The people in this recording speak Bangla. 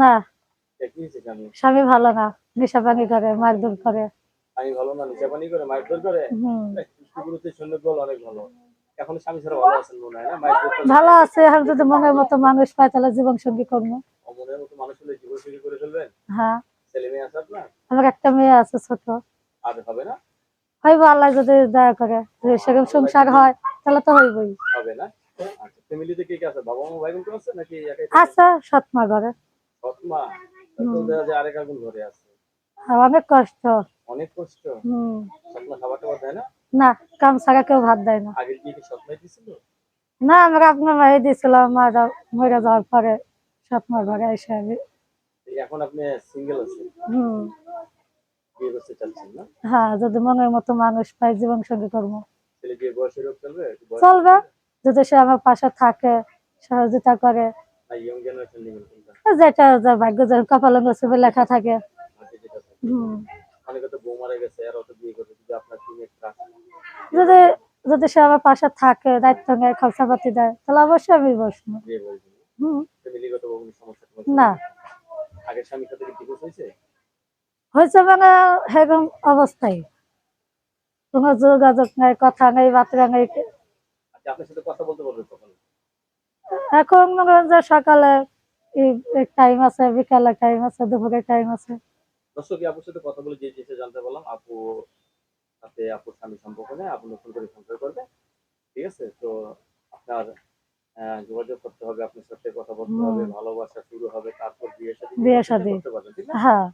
না। স্বামী? ভালো না নেশা পানি করে মারধর করে। ভালো না নিচা পানি করে মারধর করে? হুম। পুষ্টিগুলোতে বল অনেক ভালো। এখন স্বামী ছাড়া ভালো আছেন মনে হয় না? ভালো আছে এখন যদি মনের মতো মানুষ পায় তাহলে জীবন সঙ্গী করব অমনের মতো মানুষ হলে জীবন শুরু করে ফেলবেন? হ্যাঁ। ছেলে মেয়ে আছে আপনার? আমার একটা মেয়ে আছে ছোট। আর হবে না? আল্লাহ যদি দয়া করে সেরকম সংসার হয় তাহলে তো হইবই। হবে না? আচ্ছা ফ্যামিলিতে কে কে আছে? বাবা মা ভাই বোন কেউ আছে নাকি একাই আছে সৎমা ঘরে। সৎমা? তো দেখা যায় আরেক আগুন ঘরে আছে। অনেক কষ্ট। অনেক কষ্ট? হম। সৎমা খাবার টাবার দেয় না? না কাম ছাড়া কেউ ভাত দেয় না। আগে কি কি দিছিল না আমরা আপনার দিয়েছিলাম মারা মরে যাওয়ার পরে সৎমার ঘরে এসে আমি এখন আপনি সিঙ্গেল আছেন। হম। বিয়ে করতে চাচ্ছেন না? হ্যাঁ যদি মনের মতো মানুষ পাই জীবন সঙ্গী করব। ছেলে বিয়ে বয়সের চলবে? চলবে। যদি সে আমার পাশে থাকে সহযোগিতা করে। যেটা ভাগ্য যেন কপালে নসিবে লেখা থাকে। করবে যদি যদি সে আমার পাশে থাকে দায়িত্ব নেয় খরচা পাতি দেয় তাহলে অবশ্যই আমি বসবো। না। হয়েছে? মানে সেরকম অবস্থায় কোনো যোগাযোগ নেই কথা নেই বার্তা নেই আচ্ছা আপনার সাথে কথা বলতে পারবে তখন এখন মনে করেন যে সকালে টাইম আছে বিকালে টাইম আছে দুপুরে টাইম আছে। দর্শক আপুর সাথে কথা বলে যে জিনিসটা জানতে পারলাম আপু সাথে আপুর স্বামী সম্পর্ক নেই আপু নতুন করে সংসার করবে ঠিক আছে? তো আপনার যোগাযোগ করতে হবে আপনার সাথে কথা বলতে হবে ভালোবাসা শুরু হবে তারপর বিয়ে শাদী বিয়ে শাদী। করতে পারবেন ঠিক না? হ্যাঁ।